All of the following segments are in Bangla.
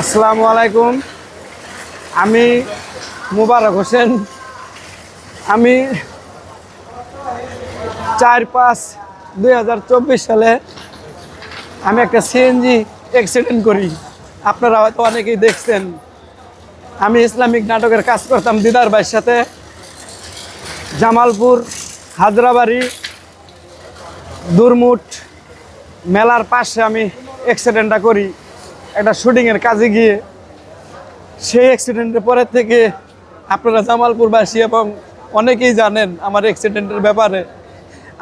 আসসালামু আলাইকুম। আমি মুবারক হোসেন। আমি চার পাঁচ দুই সালে আমি একটা সিএনজি অ্যাক্সিডেন্ট করি। আপনারা হয়তো অনেকেই দেখছেন। আমি ইসলামিক নাটকের কাজ করতাম দিদার ভাইয়ের সাথে। জামালপুর হাজরাবাড়ি দুরমুট, মেলার পাশে আমি অ্যাক্সিডেন্টটা করি। একটা শুটিংয়ের কাজে গিয়ে সেই অ্যাক্সিডেন্টের পরের থেকে আপনারা জামালপুরবাসী এবং অনেকেই জানেন আমার অ্যাক্সিডেন্টের ব্যাপারে।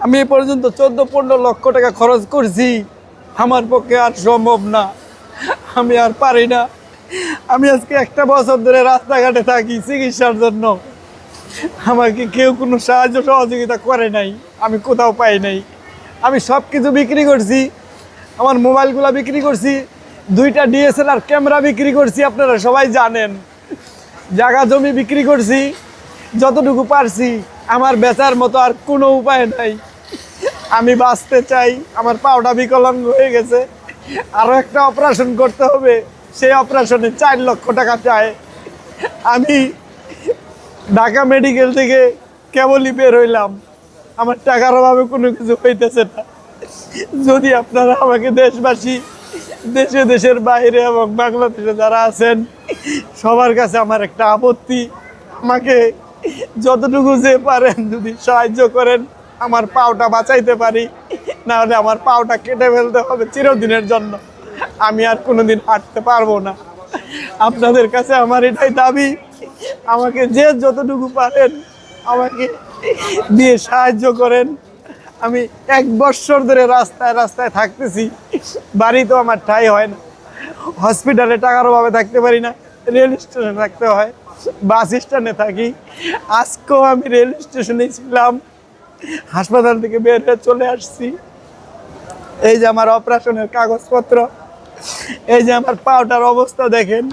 আমি এ পর্যন্ত চোদ্দ পনেরো লক্ষ টাকা খরচ করছি। আমার পক্ষে আর সম্ভব না। আমি আর পারি না। আমি আজকে একটা বছর ধরে রাস্তাঘাটে থাকি চিকিৎসার জন্য। আমাকে কেউ কোনো সাহায্য সহযোগিতা করে নাই। আমি কোথাও পাই নাই। আমি সব কিছু বিক্রি করছি। আমার মোবাইলগুলো বিক্রি করছি। দুইটা ডিএসএলআর ক্যামেরা বিক্রি করছি, আপনারা সবাই জানেন। জায়গা, জমি বিক্রি করছি, যতটুকু পারছি, আমার বেচার মতো আর কোনো উপায় নাই। আমি বাঁচতে চাই, আমার পাওটা বিকলাঙ্গ হয়ে গেছে। আরও একটা অপারেশন করতে হবে, সেই অপারেশনে চার লক্ষ টাকা চায় আমি ঢাকা মেডিকেল থেকে কেবলই বের হইলাম। আমার টাকার অভাবে কোনো কিছু হইতেছে না। যদি আপনারা আমাকে দেশবাসী দেশে দেশের বাইরে এবং বাংলাদেশে যারা আছেন, সবার কাছে আমার একটা আপত্তি। আমাকে যতটুকু যে পারেন যদি সাহায্য করেন, আমার পাওটা বাঁচাইতে পারি। নাহলে আমার পাওটা কেটে ফেলতে হবে চিরদিনের জন্য। আমি আর কোনোদিন হাঁটতে পারব না। আপনাদের কাছে আমার এটাই দাবি। আমাকে যে যতটুকু পারেন, আমাকে দিয়ে সাহায্য করেন। আমি এক বছর ধরে রাস্তায় রাস্তায় থাকতেছি। বাড়ি তো আমার ঠাই হয় না। হসপিটালে টাকার অভাবে থাকতে পারি না, রেল স্টেশনে থাকতে হয়, বাস স্ট্যান্ডে থাকি। আজকেও আমি রেল স্টেশনে ছিলাম। হাসপাতাল থেকে বের হয়ে চলে আসছি। এই যে আমার অপারেশনের কাগজপত্র, এই যে আমার পাওটার অবস্থা দেখেন।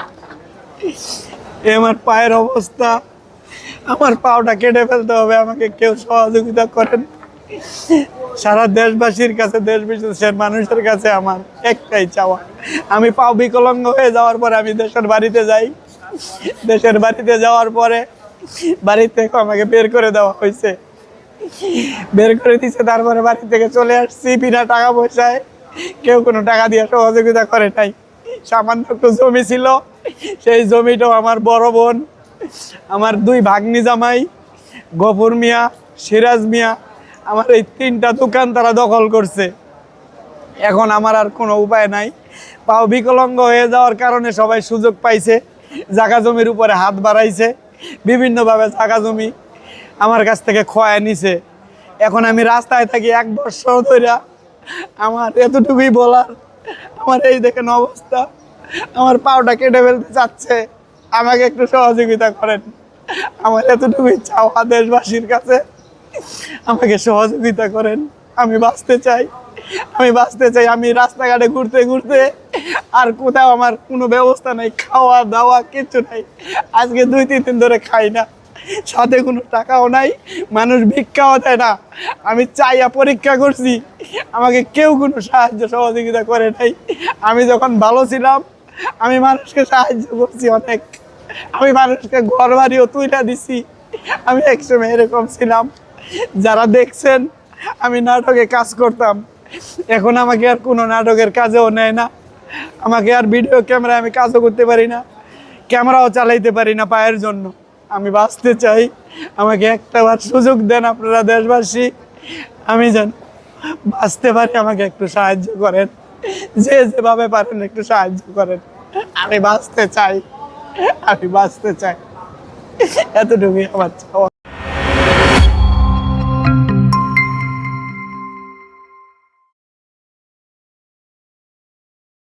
এই আমার পায়ের অবস্থা। আমার পাওটা কেটে ফেলতে হবে, আমাকে কেউ সহযোগিতা করেন। সারা দেশবাসীর কাছে দেশ বিদেশের মানুষের কাছে আমার একটাই চাওয়া। আমি পাও বিকলাঙ্গ হয়ে যাওয়ার পরে আমি দেশের বাড়িতে যাই। দেশের বাড়িতে যাওয়ার পরে বাড়ি থেকে আমাকে বের করে দেওয়া হয়েছে। বের করে দিছে, তারপরে বাড়ি থেকে চলে আসছি বিনা টাকা পয়সায়। কেউ কোনো টাকা দিয়ে সহযোগিতা করে নাই। সামান্য একটু জমি ছিল। সেই জমিটাও আমার বড় বোন, আমার দুই ভাগ্নি জামাই, গফুর মিয়া, সিরাজ মিয়া আমার এই তিনটা দোকান তারা দখল করছে। এখন আমার আর কোনো উপায় নাই। পাও বিকলঙ্গ হয়ে যাওয়ার কারণে সবাই সুযোগ পাইছে, জাগা জমির উপরে হাত বাড়াইছে, বিভিন্নভাবে জাগা জমি আমার কাছ থেকে খোয়ায় নিছে। এখন আমি রাস্তায় থাকি এক বছর ধরে আমার এতটুকুই বলার, আমার এই দেখেন অবস্থা। আমার পাওটা কেটে ফেলতে চাচ্ছে। আমাকে একটু সহযোগিতা করেন। আমার এতটুকুই চাওয়া দেশবাসীর কাছে। আমাকে সহযোগিতা করেন। আমি বাঁচতে চাই। আমি বাঁচতে চাই। আমি রাস্তাঘাটে ঘুরতে ঘুরতে আর কোথাও আমার কোনো ব্যবস্থা নাই। খাওয়া, দাওয়া কিচ্ছু নাই। আজকে দুই, তিন দিন ধরে খাই না। সাথে কোনো টাকাও নাই। মানুষ ভিক্ষাও দেয় না। আমি চাইয়া পরীক্ষা করছি। আমাকে কেউ কোনো সাহায্য, সহযোগিতা করে নাই। আমি যখন ভালো ছিলাম, আমি মানুষকে সাহায্য করছি অনেক। আমি মানুষকে ঘর বাড়িও তুইলা দিছি। আমি একসময় এরকম ছিলাম। যারা দেখছেন, আমি নাটকে কাজ করতাম। এখন আমাকে আর কোনো নাটকের কাজেও নেয় না। আমাকে আর ভিডিও ক্যামেরায় আমি কাজও করতে পারি না ক্যামেরাও চালাইতে পারি না পায়ের জন্য। আমি বাঁচতে চাই। আমাকে একটা বার সুযোগ দেন আপনারা দেশবাসী। আমি যেন বাঁচতে পারি, আমাকে একটু সাহায্য করেন। যে যেভাবে পারেন একটু সাহায্য করেন। আমি বাঁচতে চাই। আমি বাঁচতে চাই। এতটুকুই আমার চাওয়া।